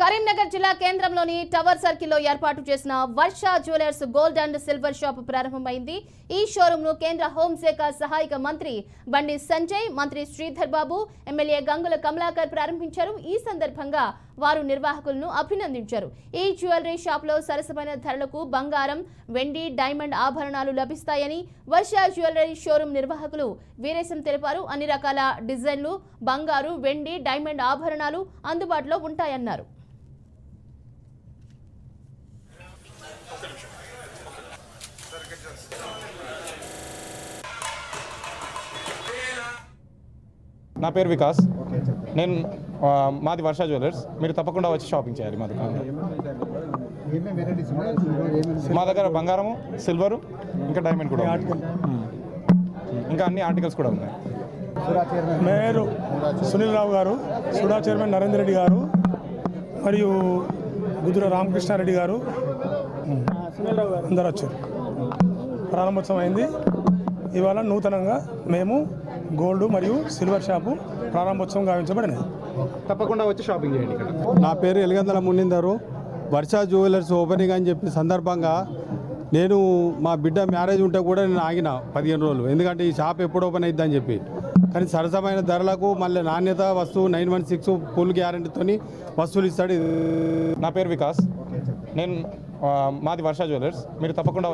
కరీంనగర్ జిల్లా కేంద్రంలోని టవర్ సర్కిల్లో ఏర్పాటు చేసిన Varsha jewellers gold and silver shop ప్రారంభమైంది. ఈ షోరూమ్ను కేంద్ర హోంశాఖ సహాయక మంత్రి బండి సంజయ్ మంత్రి శ్రీధర్ బాబు ఎమ్మెల్యే గంగుల కమలాకర్ ప్రారంభించారు. ఈ సందర్భంగా వారు నిర్వాహకులను అభినందించారు. ఈ జ్యువెలరీ షాప్లో సరసమైన ధరలకు బంగారం వెండి డైమండ్ ఆభరణాలు లభిస్తాయని వర్ష జ్యువెలరీ షోరూమ్ నిర్వాహకులు వీరేశం తెలిపారు. అన్ని రకాల డిజైన్లు బంగారు వెండి డైమండ్ ఆభరణాలు అందుబాటులో ఉంటాయన్నారు. నా పేరు వికాస్. నేను మాది వర్ష జ్యువెలర్స్. మీరు తప్పకుండా వచ్చి షాపింగ్ చేయాలి మా దుకాణంలో. ఏమేమి మా దగ్గర బంగారము సిల్వరు ఇంకా డైమండ్ కూడా. ఇంకా అన్ని ఆర్టికల్స్ కూడా ఉన్నాయి. మేయర్ సునీల్ రావు గారు సుడా చైర్మన్ నరేందర్ రెడ్డి గారు మరియు గుద్దుల రామకృష్ణారెడ్డి గారు. అందరూ వచ్చారు. ప్రారంభోత్సవం అయింది ఇవాళ నూతనంగా మేము గోల్డ్ మరియు సిల్వర్ షాపు ప్రారంభోత్సవం గావించబడినది. తప్పకుండా వచ్చి షాపింగ్ చేయండి ఇక్కడ. నా పేరు ఎలిగందల మున్నిందరు. వర్ష జ్యువెలర్స్ ఓపెనింగ్ అని చెప్పి సందర్భంగా నేను మా బిడ్డ మ్యారేజ్ ఉంటే కూడా నేను ఆగిన పదిహేను రోజులు. ఎందుకంటే ఈ షాప్ ఎప్పుడు ఓపెన్ అయిద్ది అని చెప్పి. కానీ సరసమైన ధరలకు మళ్ళీ నాణ్యత వస్తువు నైన్ వన్ సిక్స్ ఫుల్ గ్యారంటీతో వస్తువులు ఇస్తాడు. నా పేరు వికాస్. నేను మాది వర్ష జ్యువెలర్స్. మీరు తప్పకుండా